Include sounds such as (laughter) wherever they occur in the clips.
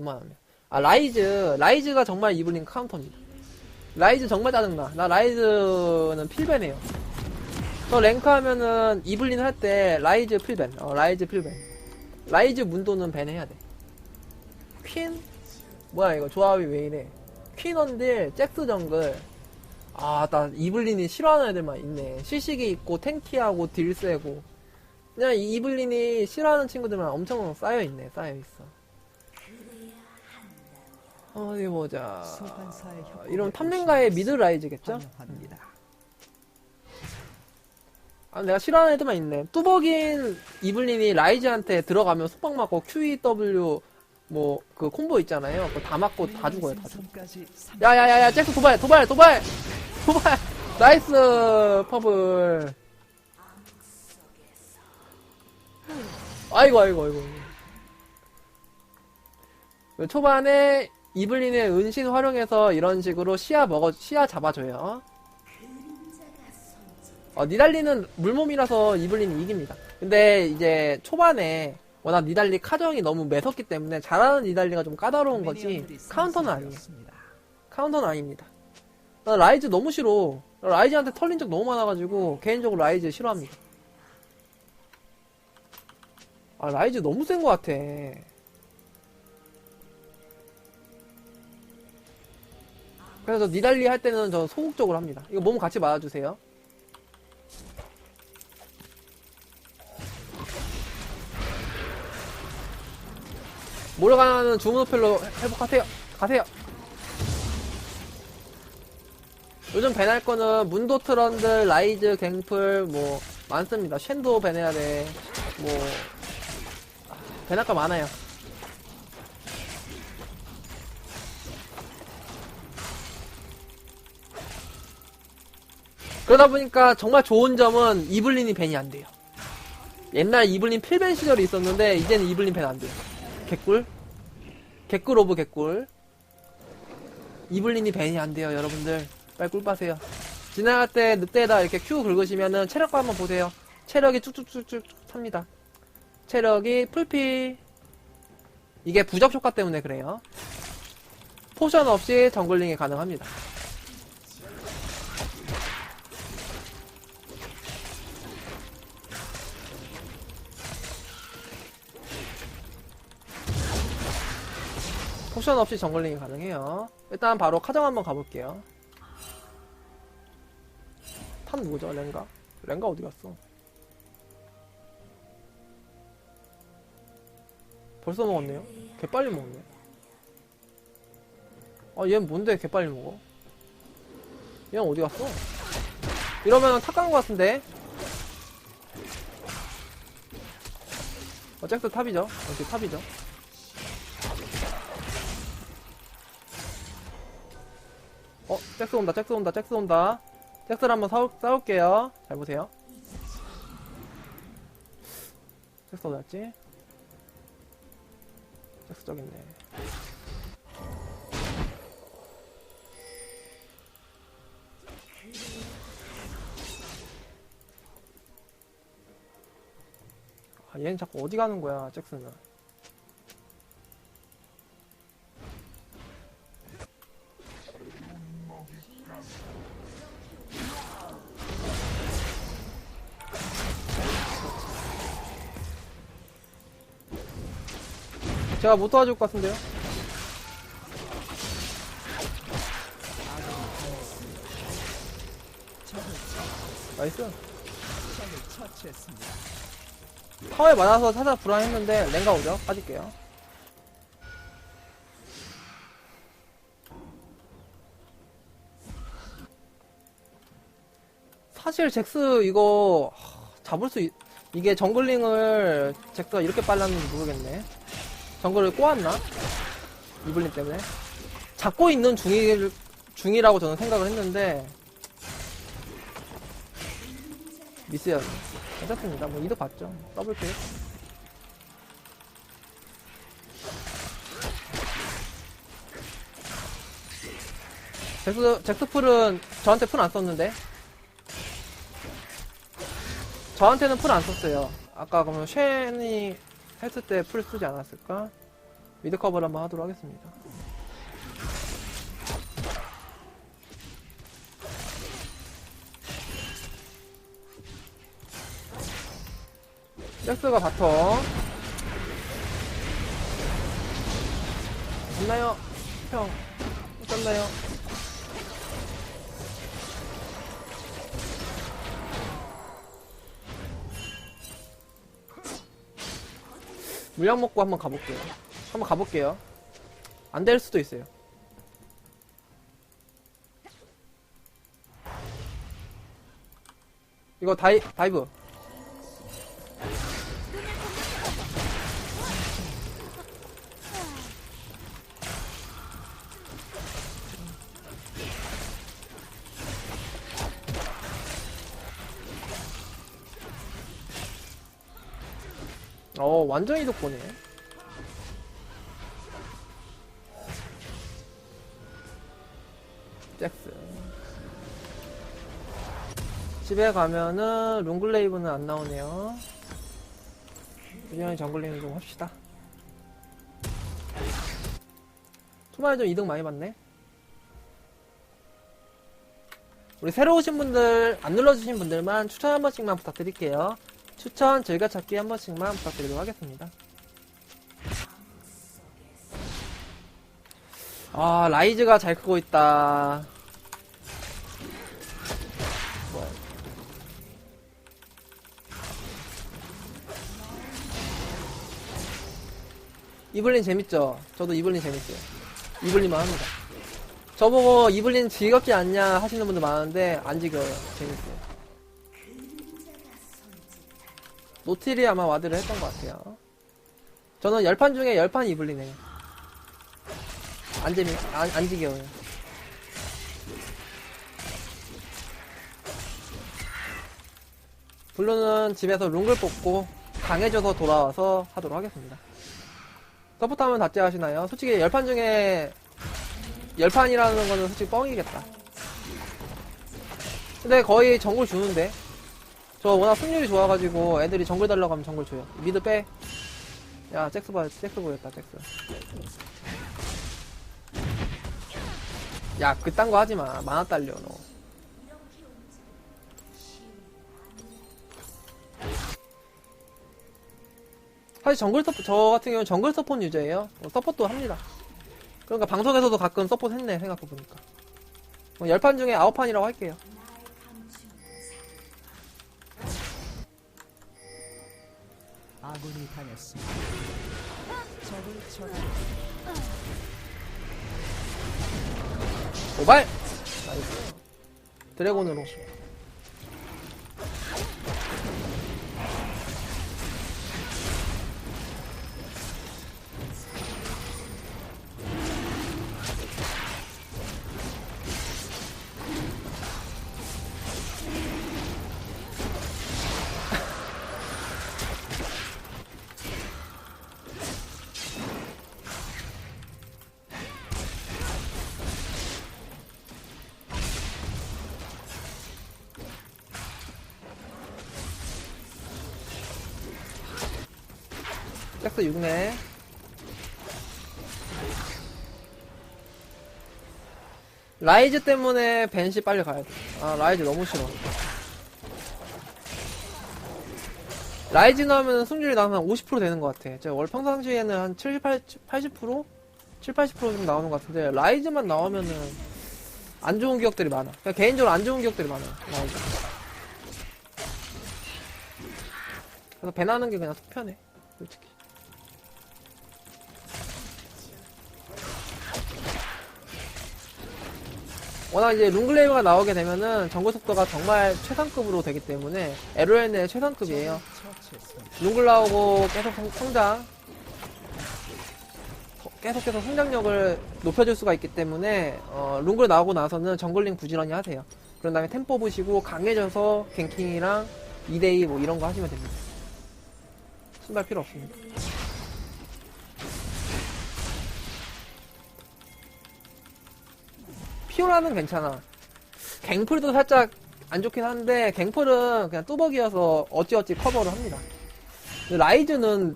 웬만하면. 아, 라이즈. 라이즈가 정말 이블린 카운터입니다. 라이즈 정말 짜증나. 나 라이즈는 필벤해요. 저 랭크 하면은 이블린 할 때 라이즈 필벤. 어, 라이즈 필벤. 라이즈 문도는 밴해야 돼. 퀸? 뭐야, 이거 조합이 왜 이래. 퀸 언딜, 잭스 정글. 아, 나 이블린이 싫어하는 애들만 있네. 시식이 있고, 탱키하고, 딜 세고. 그냥 이 이블린이 싫어하는 친구들만 엄청 쌓여있네, 쌓여있어. 어디 보자. 이런 탐랭가의 미드 라이즈겠죠? 환영합니다. 아, 내가 싫어하는 애들만 있네. 뚜벅인 이블린이 라이즈한테 들어가면 속박 맞고 QEW 뭐 그 콤보 있잖아요. 그거 다 맞고 다 죽어요, 다 죽어. 야야야야 잭스 도발 도발 도발 도발 나이스 퍼블 아이고 아이고 아이고 초반에 이블린의 은신 활용해서 이런 식으로 시야 먹어 시야 잡아줘요 어, 니달리는 물몸이라서 이블린이 이깁니다 근데 이제 초반에 워낙 니달리 카정이 너무 매섭기 때문에 잘하는 니달리가 좀 까다로운 거지 카운터는 아니에요. 카운터는 아닙니다. 나 라이즈 너무 싫어. 나 라이즈한테 털린 적 너무 많아가지고 개인적으로 라이즈 싫어합니다. 아 라이즈 너무 센 것 같아. 그래서 니달리 할 때는 저 소극적으로 합니다. 이거 몸 같이 맞아주세요. 몰아가는 주문호펠로 회복하세요. 가세요. 요즘 밴할 거는 문도 트런들, 라이즈, 갱플 뭐 많습니다. 쉔도 밴해야 돼. 뭐 아, 밴할 거 많아요. 그러다 보니까 정말 좋은 점은 이블린이 밴이 안 돼요. 옛날 이블린 필밴 시절이 있었는데 이제는 이블린 밴안 돼요. 개꿀? 개꿀 오브 개꿀. 이블린이 밴이 안 돼요, 여러분들. 빨리 꿀 빠세요. 지나갈 때 늑대에다 이렇게 Q 긁으시면은 체력과 한번 보세요. 체력이 쭉쭉쭉쭉 탑니다. 체력이 풀피. 이게 부적 효과 때문에 그래요. 포션 없이 정글링이 가능합니다. 포션 없이 정글링이 가능해요. 일단 바로 카정 한번 가볼게요. 탄 누구죠? 렌가? 렌가 어디 갔어? 벌써 먹었네요? 개 빨리 먹네. 아, 얘는 뭔데 개 빨리 먹어? 얘는 어디 갔어? 이러면 탑간것 같은데? 어, 잭스 탑이죠? 역시 탑이죠? 잭스 온다, 잭스 온다, 잭스 온다. 잭스를 한번 싸울, 싸울게요. 잘 보세요. 잭스 어디 갔지? 잭스 저기 있네. 아, 얘는 자꾸 어디 가는 거야, 잭스는. 제가 못 도와줄 것 같은데요? 나이스. 타워에 맞아서 살짝 불안했는데 랭가 오죠? 빠질게요. 사실 잭스 이거 하, 잡을 수 있... 이게 정글링을 잭스가 이렇게 빨랐는지 모르겠네. 정글을 꼬았나? 이블린 때문에. 잡고 있는 중이, 중이라고 저는 생각을 했는데 미스였네. 괜찮습니다. 뭐 이득 봤죠. 더블킬. 잭스, 잭스풀은 저한테 풀 안 썼는데. 저한테는 풀 안 썼어요. 아까 그러면 쉔이 했을 때 풀 쓰지 않았을까? 미드 커버를 한번 하도록 하겠습니다. 잭스가 바텀. 없나요? 형. 없나요? 물약 먹고 한번 가볼게요. 한번 가볼게요. 안 될 수도 있어요. 이거 다이, 다이브. 어, 완전 이득 보네. 잭스. 집에 가면은 롱글레이브는 안 나오네요. 유연히 정글링 좀 합시다. 초반에 좀 이득 많이 받네. 우리 새로 오신 분들, 안 눌러주신 분들만 추천 한 번씩만 부탁드릴게요. 추천, 즐겨찾기 한 번씩만 부탁드리도록 하겠습니다. 아, 라이즈가 잘 크고 있다. 이블린 재밌죠? 저도 이블린 재밌어요. 이블린만 합니다. 저보고 이블린 즐겁지 않냐 하시는 분들 많은데 안 지겨워요. 재밌어요. 노틸이 아마 와드를 했던 것 같아요. 저는 10판 중에 10판 이블린해요. 안 재미, 안, 안 지겨워요. 블루는 집에서 룽글 뽑고 강해져서 돌아와서 하도록 하겠습니다. 서포트 하면 다째 하시나요? 솔직히 10판 중에 10판이라는 거는 솔직히 뻥이겠다. 근데 거의 정글 주는데 저 워낙 승률이 좋아가지고 애들이 정글 달라고 하면 정글 줘요. 미드 빼. 야, 잭스 봐, 잭스 보였다, 잭스. 야, 그딴 거 하지 마. 만화 딸려, 너. 사실 정글 서포, 저 같은 경우는 정글 서포트 유저예요. 어, 서포트도 합니다. 그러니까 방송에서도 가끔 서포트 했네, 생각해보니까. 뭐 10판 중에 9판이라고 할게요. 아군이 당했습니다. 적을 처치. 도발! 나이스. 드래곤으로. 잭스 6네. 라이즈 때문에 벤시 빨리 가야 돼. 아, 라이즈 너무 싫어. 라이즈 나오면 승률이 나오면 한50% 되는 것 같아. 제가 월 평상시에는 한 70, 80%? 7, 80%좀 나오는 것 같은데, 라이즈만 나오면은 안 좋은 기억들이 많아. 그냥 개인적으로 안 좋은 기억들이 많아. 라이즈. 그래서 배 나는 게 그냥 속 편해. 솔직히. 워낙 이제 룽글레이브가 나오게 되면은 정글 속도가 정말 최상급으로 되기 때문에 LOL의 최상급이에요. 룽글 나오고 계속 성- 성장, 계속 해서 성장력을 높여줄 수가 있기 때문에 어, 룽글 나오고 나서는 정글링 부지런히 하세요. 그런 다음에 템 뽑으시고 강해져서 갱킹이랑 2대2 뭐 이런 거 하시면 됩니다. 신발 필요 없습니다. 피오라는 괜찮아. 갱플도 살짝 안 좋긴 한데 갱플은 그냥 뚜벅이어서 어찌어찌 커버를 합니다. 라이즈는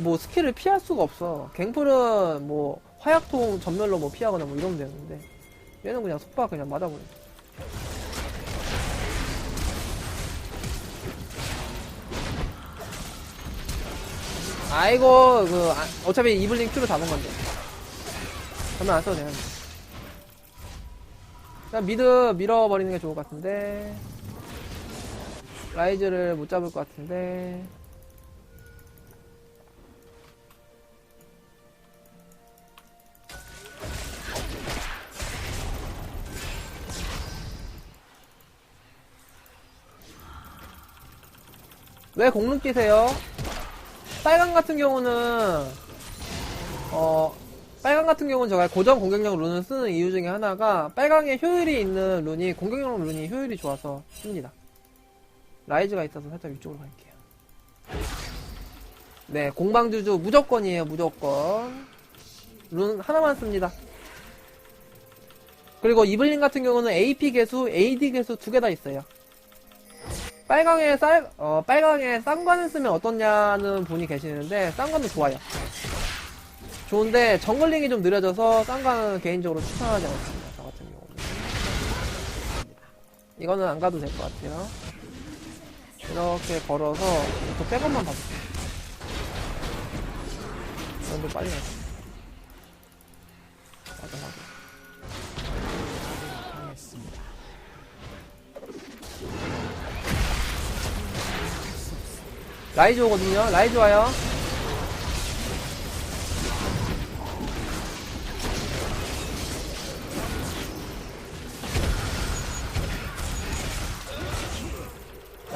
뭐 스킬을 피할 수가 없어. 갱플은 뭐 화약통 전멸로 뭐 피하거나 뭐 이러면 되는데 얘는 그냥 속박 그냥 맞아버려. 아이고 그 아, 어차피 이블링 큐로 잡은 건데. 전면 안 써도 되는데. 그냥 미드 밀어버리는 게 좋을 것 같은데. 라이즈를 못 잡을 것 같은데. 왜 공룡 끼세요? 빨강 같은 경우는 어 빨강 같은 경우는 제가 고정 공격력 룬을 쓰는 이유 중에 하나가 빨강에 효율이 있는 룬이 공격력 룬이 효율이 좋아서 씁니다. 라이즈가 있어서 살짝 위쪽으로 갈게요. 네, 공방주주 무조건이에요, 무조건. 룬 하나만 씁니다. 그리고 이블린 같은 경우는 AP 개수, AD 개수 두 개 다 있어요. 빨강에 쌀, 어, 빨강에 쌍관을 쓰면 어떻냐는 분이 계시는데, 쌍관도 좋아요. 좋은데, 정글링이 좀 느려져서 쌍관은 개인적으로 추천하지 않습니다. 저 같은 경우는. 이거는 안 가도 될 것 같아요. 이렇게 걸어서, 저 백업만 봐볼게요. 좀 빨리 가자. 맞아, 맞아. 라이즈 오거든요. 라이즈 와요.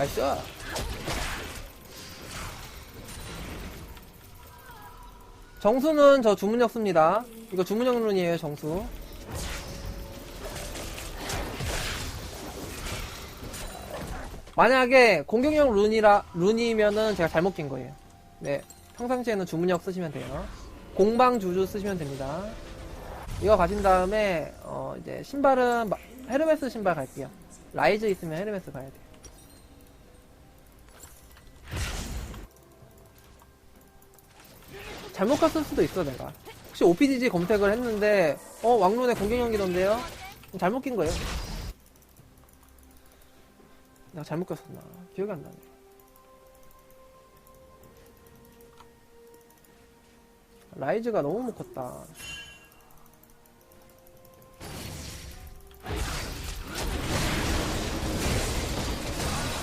나이스. 정수는 저 주문력 씁니다. 이거 주문력 룬이에요, 정수. 만약에 공격력 룬이라 룬이면은 제가 잘못 낀 거예요. 네, 평상시에는 주문력 쓰시면 돼요. 공방 주주 쓰시면 됩니다. 이거 가진 다음에 어 이제 신발은 마- 헤르메스 신발 갈게요. 라이즈 있으면 헤르메스 가야 돼요. 잘못 갔을 수도 있어 내가. 혹시 OPDG 검색을 했는데 어 왕룬의 공격력이던데요? 잘못 낀 거예요. 내가 잘못 꼈었나 기억이 안 나네 라이즈가 너무 못 컸다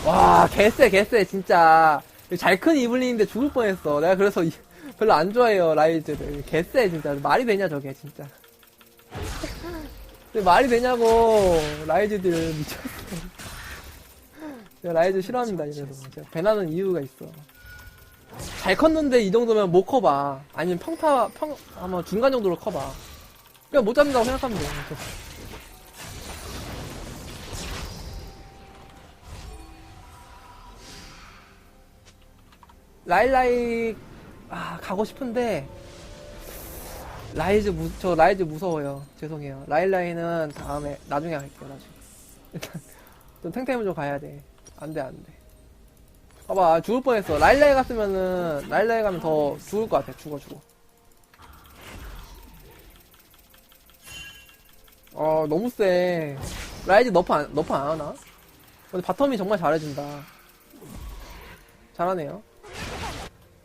와 개쎄 개쎄 진짜 잘 큰 이블린인데 죽을 뻔했어 내가 그래서 이- 별로 안 좋아해요 라이즈를. 개쎄 진짜. 말이 되냐 저게 진짜. 근데 말이 되냐고 라이즈들. 미쳤어. 제가 라이즈 싫어합니다 이래서 제가 배나는 이유가 있어. 잘 컸는데 이 정도면 못 커봐. 아니면 평타 평 아마 중간 정도로 커봐. 그냥 못 잡는다고 생각하면 그래서. 라일라이 아 가고 싶은데 라이즈 무, 저 라이즈 무서워요 죄송해요 라일라이는 다음에 나중에 할게요 나중에 일단 좀 탱탱을 좀 가야 돼. 안 돼, 안 돼. 봐봐, 죽을 뻔했어. 라일라이 갔으면은, 라일라이 가면 더 죽을 것 같아. 죽어, 죽어. 어, 너무 세. 라이즈 너프 안, 너프 안 하나? 근데 바텀이 정말 잘해준다. 잘하네요.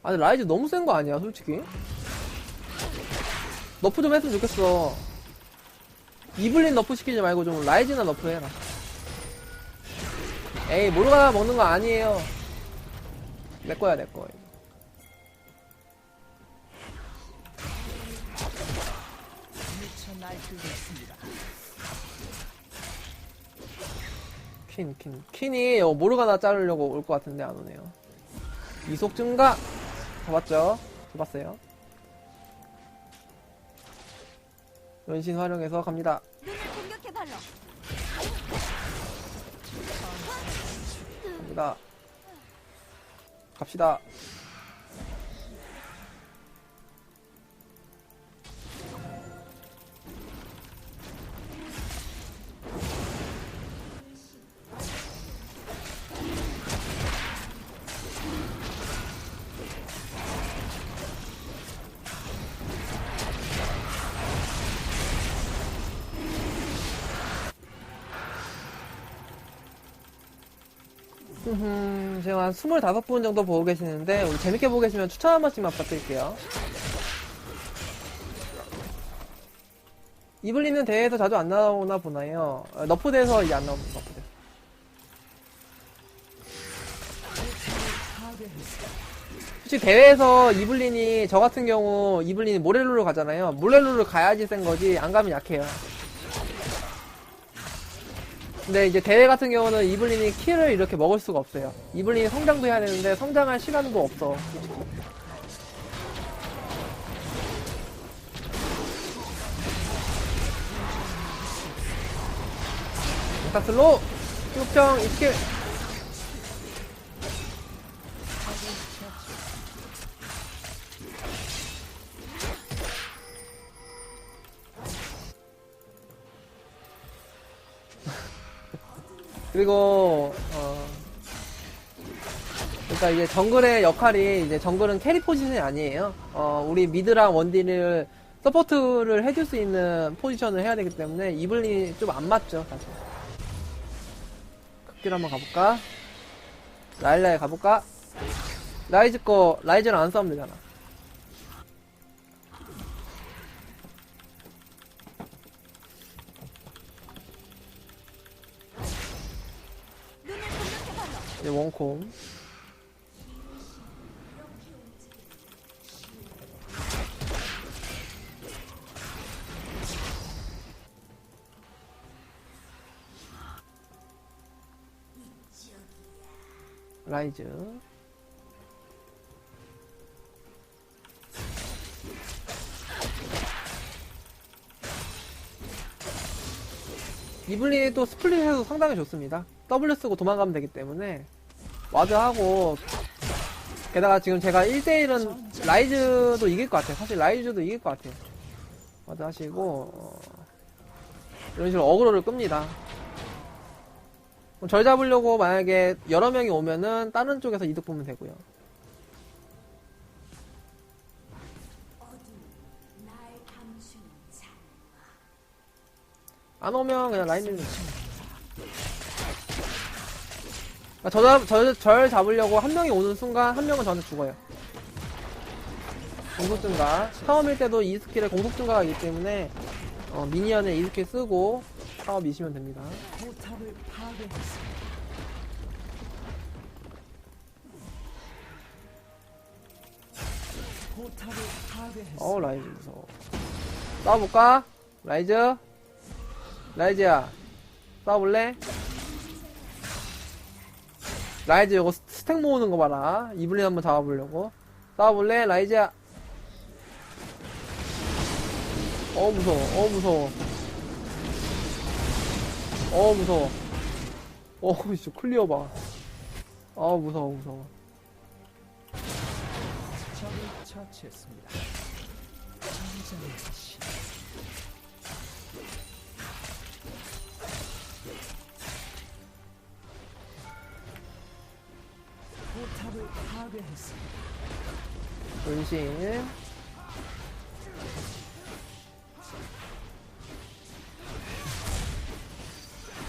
아, 근데 라이즈 너무 센 거 아니야, 솔직히? 너프 좀 했으면 좋겠어. 이블린 너프 시키지 말고 좀 라이즈나 너프 해라. 에이 모르가나 먹는 거 아니에요 내 거야 내 거. 퀸, 퀸. 퀸이 어, 모르가나 자르려고 올 것 같은데 안 오네요. 이속 증가! 잡았죠? 잡았어요. 연신 활용해서 갑니다. 갑니다. 갑시다. 음, 지금 한 25분 정도 보고 계시는데, 우리 재밌게 보고 계시면 추천 한 번씩만 부탁드릴게요. 이블리는 대회에서 자주 안 나오나 보나요? 어, 너프대에서 이제 안 나옵니다, 너프대. 솔직히 대회에서 이블린이, 저 같은 경우, 이블린이 모렐루로 가잖아요. 모렐루를 가야지 센 거지, 안 가면 약해요. 근데 이제 대회 같은 경우는 이블린이 키를 이렇게 먹을 수가 없어요. 이블린이 성장도 해야 되는데 성장할 시간도 없어. 다슬로 수평 이스킬 그리고 어 그러니까 이제 정글의 역할이 이제 정글은 캐리 포지션이 아니에요. 어 우리 미드랑 원딜을 서포트를 해줄 수 있는 포지션을 해야 되기 때문에 이블린이 좀 안 맞죠 사실. 극딜 한번 가볼까? 라일라에 가볼까? 라이즈 거 라이즈랑 안 싸우면 되잖아. 이제 원콤. 라이즈. 이블린이 또 스플릿 해도 상당히 좋습니다. W 쓰고 도망가면 되기 때문에 와드하고 게다가 지금 제가 1대1은 라이즈도 이길 것 같아요. 사실 라이즈도 이길 것 같아요. 와드 하시고 어, 이런 식으로 어그로를 끕니다. 절 잡으려고 만약에 여러 명이 오면은 다른 쪽에서 이득 보면 되고요. 안 오면 그냥 라인 밀면 저, 잡, 저, 절 잡으려고 한 명이 오는 순간 한 명은 저한테 죽어요. 공속 증가. 처음일 때도 이 스킬에 공속 증가가 있기 때문에 어, 미니언에 이 스킬 쓰고 미시면 됩니다. 어 라이즈 무서워. 싸워볼까? 라이즈? 라이즈야 싸워볼래? 라이즈 스- 스택 모으는 거 봐라. 이블린 한번 잡아보려고. 싸워볼래? 라이즈야 어 무서워. 어 무서워. 어 무서워. 어 (laughs) 진짜 클리어 봐 어 무서워 무서워. 적을 처치했습니다. 파괴했습니다. 분신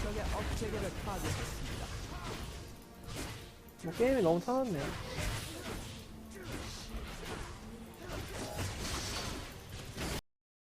적의 억제기를 파괴했습니다. 뭐 게임이 너무 편하네요